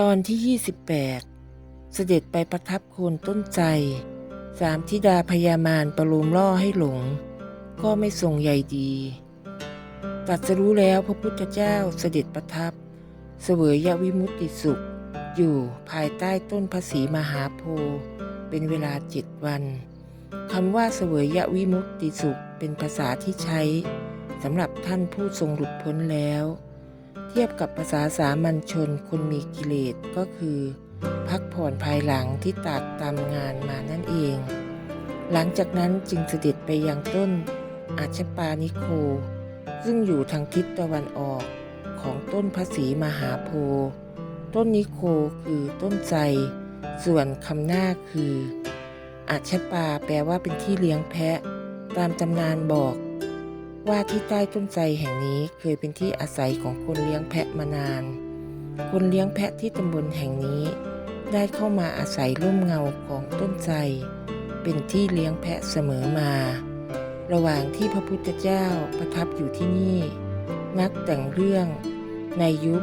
ตอนที่ 28 เสด็จไปประทับโคนต้นใจสามธิดาพยามารประโลมล่อให้หลง ก็ไม่ทรงใยดีตรัสรู้แล้วพระพุทธเจ้าเสด็จประทับ เสวยยวิมุตติสุข อยู่ภายใต้ต้นพระศรีมหาโพธิ์เป็นเวลาเจ็ดวันคำว่าเสวยยวิมุตติสุขเป็นภาษาที่ใช้สำหรับท่านผู้ทรงหลุดพ้นแล้ว เทียบกับภาษาสามัญชนคนมีกิเลสก็คือ พักผ่อนภายหลังที่ตากตามงานมานั่นเอง หลังจากนั้นจึงเสด็จไปยังต้นอาชปานิโค ซึ่งอยู่ทางทิศตะวันออกของต้นพระศรีมหาโพธิ์ต้นนิโคคือต้นไทรส่วนคำหน้าคืออาชปาแปลว่าเป็นที่เลี้ยงแพะ ตามตำนานบอก ว่าที่ใต้ต้นไทรแห่งนี้เคยเป็นที่อาศัยของคนเลี้ยงแพะมานาน คนเลี้ยงแพะที่ตำบลแห่งนี้ ได้เข้ามาอาศัยร่มเงาของต้นไทรเป็นที่เลี้ยงแพะเสมอมา ระหว่างที่พระพุทธเจ้าประทับอยู่ที่นี่ นักแต่งเรื่องในยุค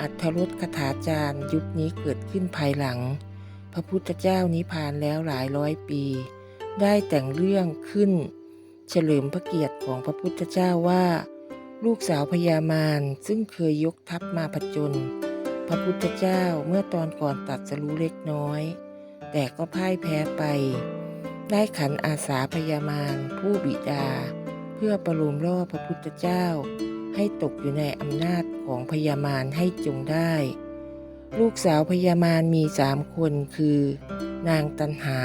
อัทธรสคถาจารย์ยุคนี้เกิดขึ้นภายหลัง พระพุทธเจ้านิพพานแล้วหลายร้อยปี ได้แต่งเรื่องขึ้น เฉลิมพระเกียรติของพระพุทธเจ้าว่า ลูกสาวพญามารซึ่งเคยยกทัพมาผจญพระพุทธเจ้าเมื่อตอนก่อนตัดสรู้เล็กน้อย แต่ก็พ่ายแพ้ไป ได้ขันอาสาพญามารผู้บิดา เพื่อประโลมล่อพระพุทธเจ้า ให้ตกอยู่ในอำนาจของพญามารให้จงได้ ลูกสาวพญามารมีสามคนคือ นางตันหา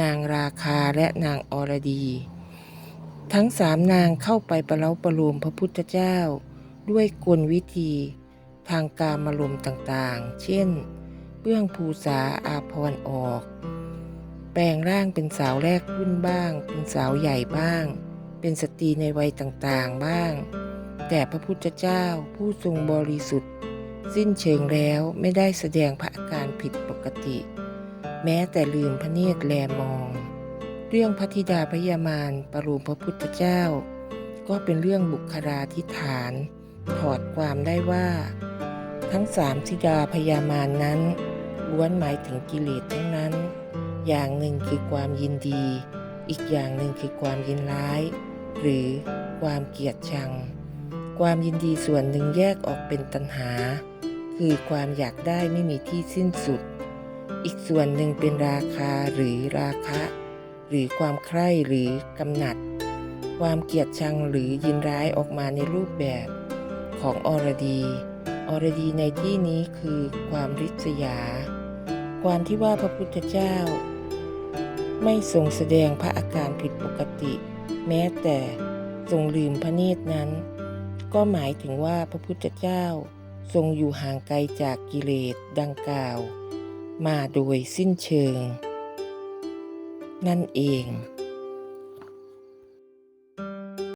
นางราคาและนางอรดี ทั้งสามนางเข้าไปประเล้าประโลมพระพุทธเจ้า ด้วยกลวิธี ทางการมารมต่างๆ เช่น เบื้องภูษาอาพรออก แปลงร่างเป็นสาวแรกรุ่นบ้าง เป็นสาวใหญ่บ้าง เป็นสตรีในวัยต่างๆบ้าง แต่พระพุทธเจ้าผู้ทรงบริสุทธิ์ สิ้นเชิงแล้วไม่ได้แสดงพระอาการผิดปกติ แม้แต่ลืมพระเนตรแลมอง เรื่องพระธิดาพยามารประโลมพระพุทธเจ้า ก็เป็นเรื่องบุคลาธิฐาน ถอดความได้ว่า ทั้งสามธิดาพยามารนนั้นล้วนหมายถึงกิเลสทั้งนั้น อย่างหนึ่งคือความยินดี อีกอย่างหนึ่งคือความยินร้าย หรือความเกลียดชัง ความยินดีส่วนหนึ่งแยกออกเป็นตัณหา คือความอยากได้ไม่มีที่สิ้นสุด อีกส่วนหนึ่งเป็นราคาหรือราคะ หรือความใคร่หรือกำหนัด ความเกลียดชังหรือยินร้ายออกมาในรูปแบบของอรดี อรดีในที่นี้คือความริษยา ความที่ว่าพระพุทธเจ้า ไม่ทรงแสดงพระอาการผิดปกติ แม้แต่ทรงลืมพระเนตรนั้น ก็หมายถึงว่าพระพุทธเจ้าทรงอยู่ห่างไกลจากกิเลสดังกล่าว มาโดยสิ้นเชิง นั่นเอง